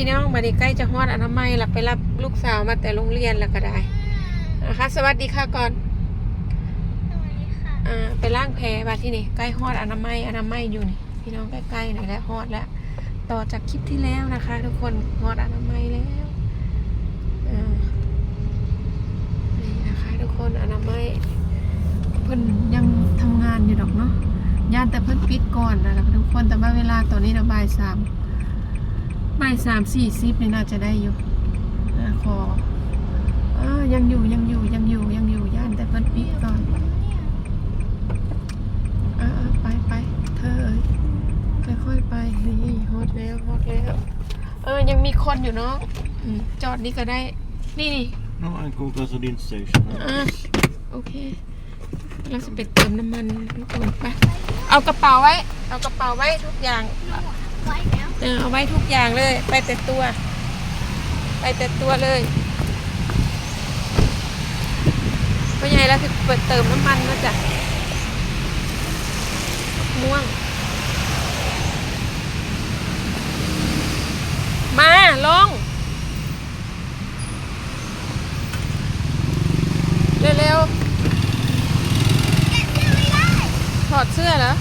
พี่น้องมาดีใกล้จะฮอดอนามัยหลับไปรับลูกสาวมาแต่โรงเรียนแล้วก็ได้นะคะสวัสดีค่ะก่อนสวัสดีค่ะอ่าไปล้างแผลมาที่นี่ใกล้ฮอดอนามัยอนามัยอยู่นี่พี่น้องใกล้ๆหน่อยแล้วฮอดแล้วต่อจากคลิปที่แล้วนะคะ ทุกคนฮอดอนามัยแล้วอ่านี่นะคะทุกคนอนามัยเพิ่นยังทำงานอยู่ดอกเนาะย่านแต่เพิ่นปิดก่อนนะคะทุกคนแต่ว่าเวลาตอนนี้นะบ่ายสาม บ่ายสามสี่สิบนี่น่าจะได้อยู่อ่าขออ่ายังอยู่ยังอยู่ยังอยู่ยังอยู่ย่านแต่เพิ่นปิดก่อนอ่าๆไปไปเธอเอ้ยค่อยๆไปนี่ฮอตแล้วฮอตแล้วเออยังมีคนอยู่เนาะอืมจอดนี่ก็ได้ นี่นี่ No, en god gasolinsstation. อ่าโอเค เราจะไปเติมน้ำมันทุกคนไป เอากระเป๋าไว้ เอากระเป๋าไว้ทุกอย่างไว้แล้ว เออเอาไว้ทุกอย่างเลย ไปแต่ตัว ไปแต่ตัวเลยเพราะยังไงเราจะเปิดเติมน้ำมันมาจ้ะม่วง มาลงเร็วๆถอดเสื้อเหรอ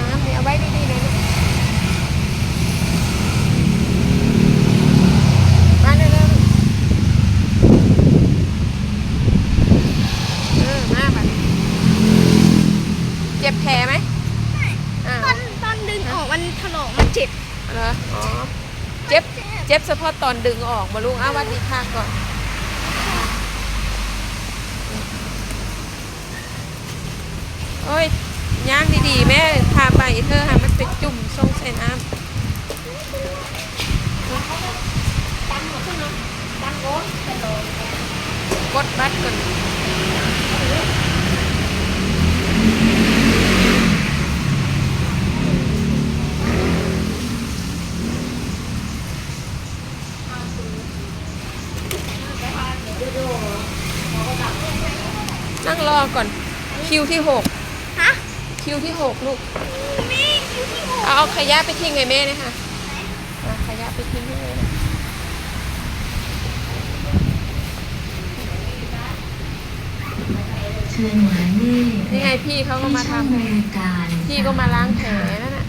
น้ำนี่เอาไว้ดีๆเลยลูกมาเร็วๆเออ มาบัดนี้เจ็บแผลไหมอ่า ตอนตอนดึงออกมันถลอกมันเจ็บ เหรออ๋อ เจ็บ เจ็บเฉพาะตอนดึงออกมาลุงอ้าวัดดีค่ะก่อน โอ้ยย่างดีๆ แม่พาไปเธอหามันไปจุ่มทรงใส่น้ำตั้งหมดขึ้นเนาะตั้งโอ๊ตกดบัตรก่อนนั่งรอก่อน คิวที่หกฮะคิวที่หกลูกมีคิวที่หกเอาเอาขยะไปทิ้งไงแม่เนะคะเอาขยะไปทิ้งให้แม่นะเชิญหมายเลขนี่ไงพี่เขาก็มาช่องทำบริการพี่ก็มาล้างแผลนั่นน่ะ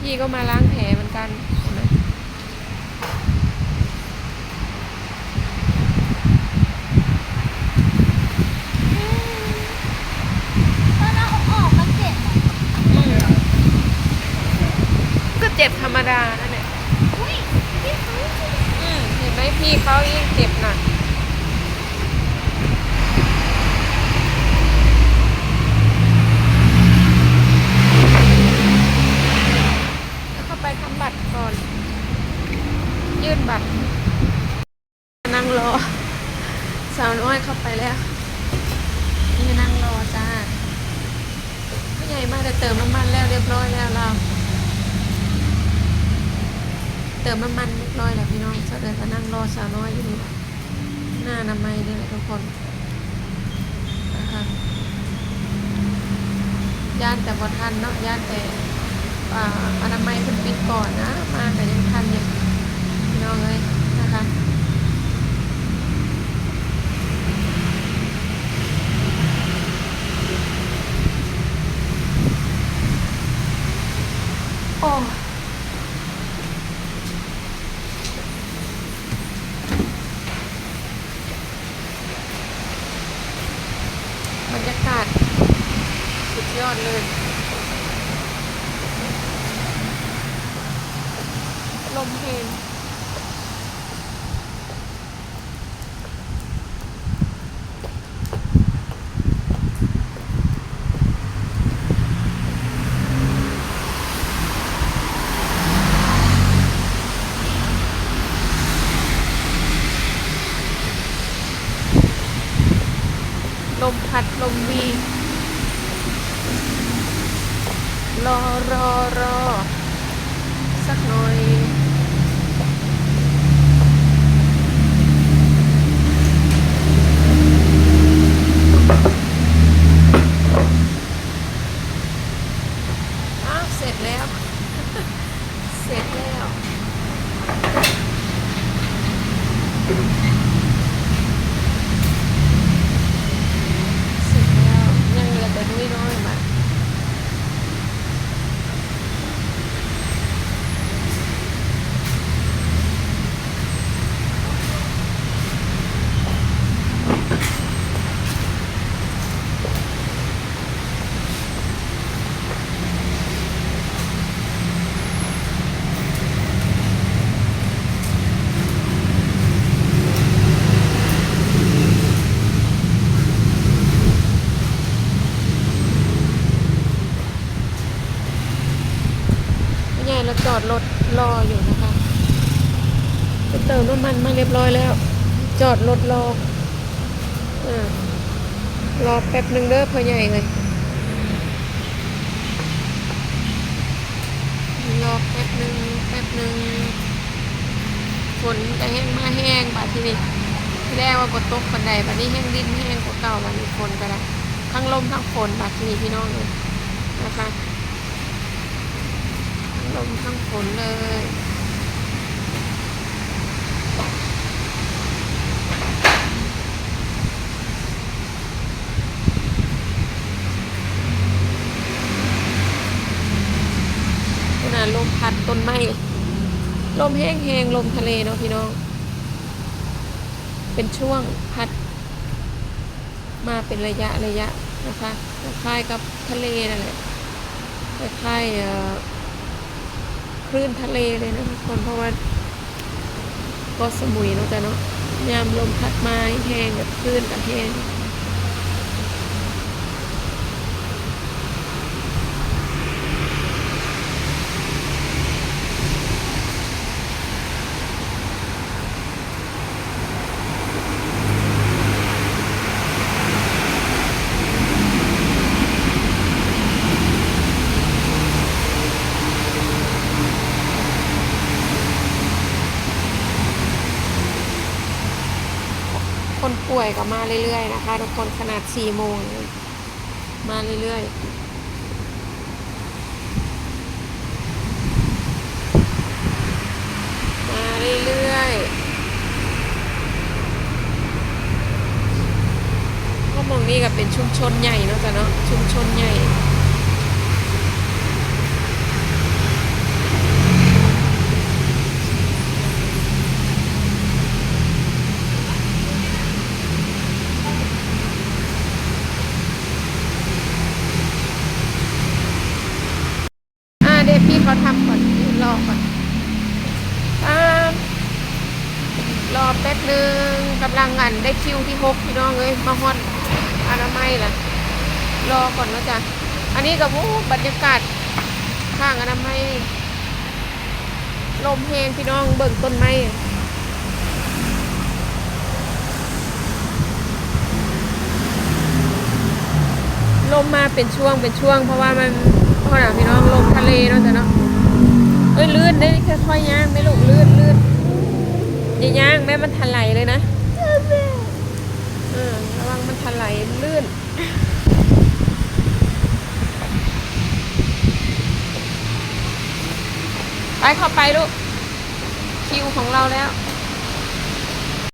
พี่ก็มาล้างแผลเหมือนกันเห็นไหม ตอนเราเอาออกมันเจ็บอะ อืมก็ เจ็บธรรมดานั่นแหละอืมเห็นไหมพี่เขายิ่งเจ็บหนักเข้าไปทำบัตรก่อน ยื่นบัตร นั่งรอ สาวน้อยเข้าไปแล้ว นี่นั่งรอจ้าผู้ใหญ่มาจะเติมน้ำมันแล้วเรียบร้อยแล้วเรา เติมน้ำมันเล็กน้อยแหละพี่น้องเสะเดินก็นั่งรอสาวน้อยอยู่นี่หน้าอนามัยนี่แหละทุกคนนะคะย่านแต่บอทันเนาะย่านแต่อ่าอนามัยเพิ่นปิดก่อนนะ มาแต่ยังทันอยู่พี่น้องเลยนะคะ โอ้บ รรยากาศสุดยอดเลย ลมเพลนลมพัดลมวี รอรอรอสักหน่อย อ้าวเสร็จแล้ว เสร็จแล้ว เสร็จแล้ว ยังเหลือแต่นุ้ยน้อยมา ยายเรา จอดรถรออยู่นะคะไปเติมน้ำมันมาเรียบร้อยแล้ว จอดรถรออรอแป๊บหนึ่งเด้อพ่อใหญ่เลยรอแป๊บหนึ่งแป๊บหนึ่งฝนจะแห้งมาแห้งบาดทีนี้ที่แรกว่าบนตกบันไดบัดนี้แห้งดินแห้งกว่าเก่าบัดนี้ฝนก็ได้ทั้งลมทั้งฝนบาดทีนี้พี่น้องเลยนะคะ ลมทั้งฝนเลยขนาดลมพัดต้นไม้ลมแห้งแหงๆลมทะเลเนาะพี่น้อง เป็นช่วงพัด มาเป็นระยะระยะนะคะคล้ายกับทะเลนั่นแหละคล้ายๆ ลื่นทะเลเลยนะทุกคนเพราะว่าก็สมุยเนาะจ้ะเนาะยามลมพัดมาแห้งแบบคลื่นกับแห้งคน ป่วยก็มาเรื่อยๆนะคะทุกคนขนาดสี่โมงมาเรื่อยๆมาเรื่อยๆก็มองนี่ก็เป็นชุมชนใหญ่เนาะจ้ะเนาะชุมชนใหญ่ แป๊บหนึ่งกำลังงานได้คิวที่หกพี่น้องเอ้ยมาฮอดอนามัยล่ะ รอก่อนนะจ๊ะอันนี้กับวู้บรรยากาศข้างอนามัยลมแหงพี่น้องเบิ่งต้นไม้ลมมาเป็นช่วงเป็นช่วง เพราะว่ามันเพราะว่าพี่น้องลมทะเลเนาะจ้ะเนาะเอ้ยลื่นได้ค่อยๆย่างไม่ลูกลื่นลื่น อย่าย่างแม่มันถลายเลยนะเออระวังมันถลายลื่นไปเข้าไปลูกคิวของเราแล้ว